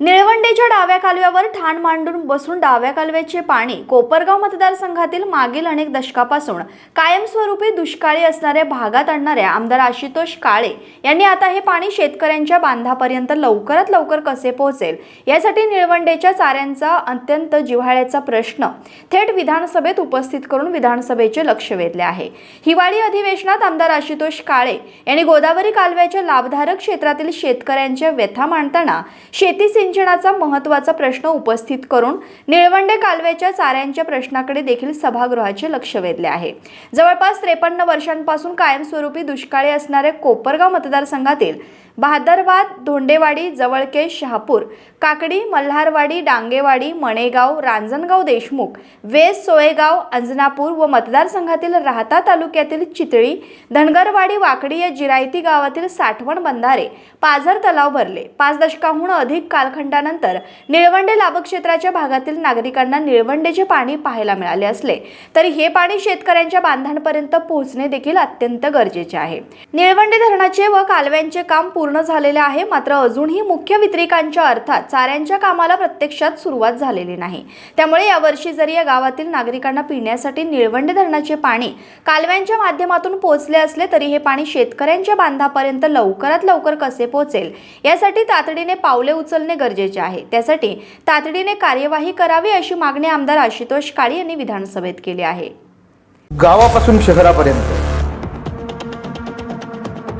निळवंडेच्या डाव्या कालव्यावर ठाण मांडून बसून डाव्या कालव्याचे पाणी कोपरगाव मतदारसंघातील मागील अनेक दशकापासून कायमस्वरूपी दुष्काळी असणाऱ्या भागात आणणाऱ्या आमदार आशुतोष काळे यांनी आता हे पाणी शेतकऱ्यांच्या बांधापर्यंत लवकरात लवकर कसे पोहोचेल यासाठी निळवंडेच्या चाऱ्यांचा अत्यंत जिव्हाळ्याचा प्रश्न थेट विधानसभेत उपस्थित करून विधानसभेचे लक्ष वेधले आहे. हिवाळी अधिवेशनात आमदार आशुतोष काळे यांनी गोदावरी कालव्याच्या लाभधारक क्षेत्रातील शेतकऱ्यांच्या व्यथा मांडताना शेती सिंचनाचा महत्त्वाचा प्रश्न उपस्थित करून निळवंडे कालव्याच्या चाऱ्यांच्या प्रश्नाकडे देखील सभागृहाचे लक्ष वेधले आहे. जवळपास त्रेपन्न वर्षांपासून कायमस्वरूपी दुष्काळी असणाऱ्या कोपरगाव मतदारसंघातील भादरवाद धोंडेवाडी जवळके शहापूर काकडी मल्हारवाडी डांगेवाडी मणेगाव रांजणगाव देशमुख वेस सोयगाव अंजनापूर व मतदारसंघातील राहता तालुक्यातील चितळी धनगरवाडी वाकडी या जिरायती गावातील साठवण बंधारे पाझर तलाव भरले. पाच दशकाहून अधिक कालखंडानंतर निळवंडे लाभक्षेत्राच्या भागातील नागरिकांना निळवंडेचे पाणी पाहायला मिळाले असले तरी हे पाणी शेतकऱ्यांच्या बांधांपर्यंत पोहोचणे देखील अत्यंत गरजेचे आहे. निळवंडे धरणाचे व कालव्यांचे काम पूर्ण झालेले आहे मात्र अजूनही मुख्य वितरिकांच्या अर्थात चाऱ्यांच्या कामाला प्रत्यक्षात सुरुवात झालेली नाही. त्यामुळे यावर्षी जरी या गावातील नागरिकांना पिण्यासाठी निळवंडे धरणाचे पाणी कालव्यांच्या माध्यमातून पोहोचले असले तरी हे पाणी शेतकऱ्यांच्या बांधापर्यंत लवकरात लवकर कसे पोहोचेल यासाठी तातडीने पावले उचलणे गरजेचे आहे. त्यासाठी तातडीने कार्यवाही करावी अशी मागणी आमदार आशुतोष काळे यांनी विधानसभेत केली आहे. गावापासून शहरापर्यंत